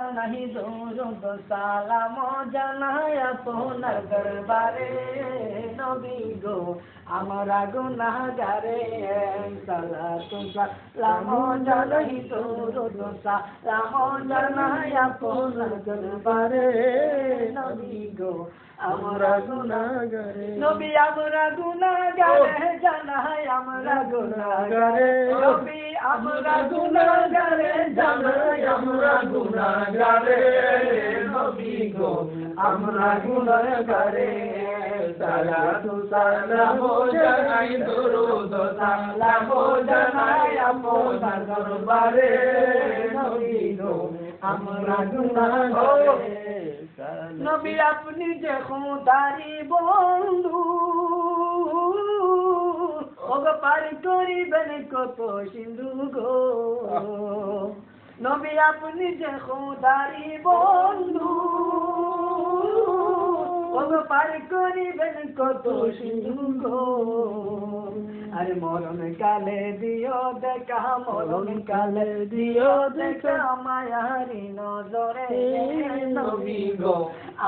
জানাই দরুদ সালাম জানাই আপনার দরবারে। নবী গো আমরা গুনাহগারে সালাতু সালাম জানাই দরুদ সালাম জানাই আপনার দরবারে। নবী গো আমরা গুনাহগারে। নবী আমরা গুনাহগারে জানাই আমরা গুনাহগারে। নবী আমরা গুনাহগারে জানাই আমরা গুনাহগারে নবী আমরা গুনাহগারে সালাতু সালাম জানাই, দরুদ সালাম জানাই আপনার দরবারে। নবী আমরা গুনাহগারে নবী, আপনি যে খুদারি বন্ধু পারি করিবেন কত সিন্ধু গো। নবী আপনি যে খুদারি বন্ধু। ওগো পারি করিবেন কত সিন্ধু গো আরে মরণ কালে দিও দেখা, মরণ কালে দিও দেখা, মায়ারি নজরে নবী গো।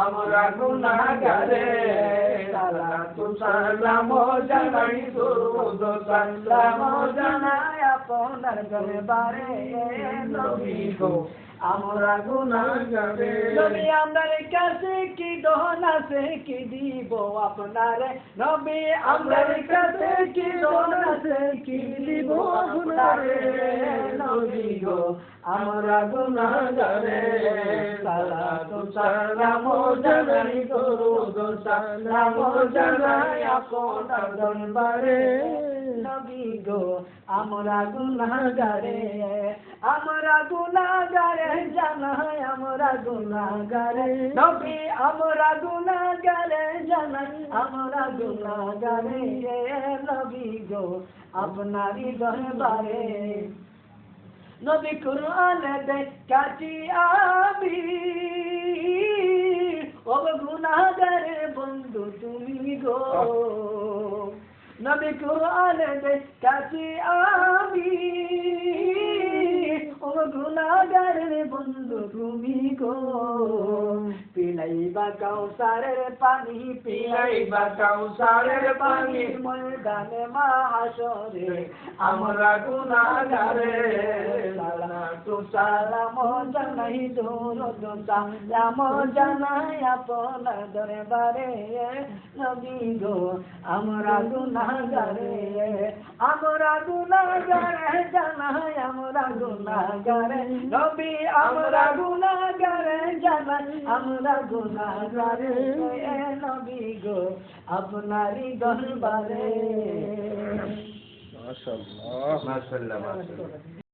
আমরা গুনাহগারে সালাতু সালাম জানাই, দুরুদ সালাম জানাই। আপনার দরবারে নবী গো আমরা গুনাহগারে। নবী আমরার কাছে কি দহন আছে কি দিব আপনারে? নবী আমরার কাছে কি দহন আছে কি দিব আপনারে? নবী গো আমরা গুনাহগারে। সালাতু সালাম জানাই দরুদ সালাম জানাই আপনার দরবারে। আমরা গুনাহগারে আমরা গুনাহগারে জানাই আমরা গুনাহগারে। নবী আমরা গুনাহগারে জানাই আমরা গুনাহগারে। নবী গো আপনারই দরবারে। নবী কুরআন দেখাচ্ছি আমি। ও গুনাহগারে বন্ধু তুমি গো। নবী কুরআন দেখাচ্ছি আমি। ও গুনাহগারে বন্ধু, তুমি গো। পিলাইবা কাউসারের পানি পিলাইবা কাউসারের পানি। ময়দানে মাহাশরে আমরা গুণাগারে সালাম জানাই দরুদ সালাম জানাই আপনার দরবারে নবী গো আমরা গুনাহগারে আমরা গুনাহগারে জানাই আমরা গুনাহগারে নবী আমরা গুনাহগারে জানাই আমরা গুনাহগারে নবী গো আপনারই দরবারে মাশাআল্লাহ। মাশাআল্লাহ মাশাআল্লাহ।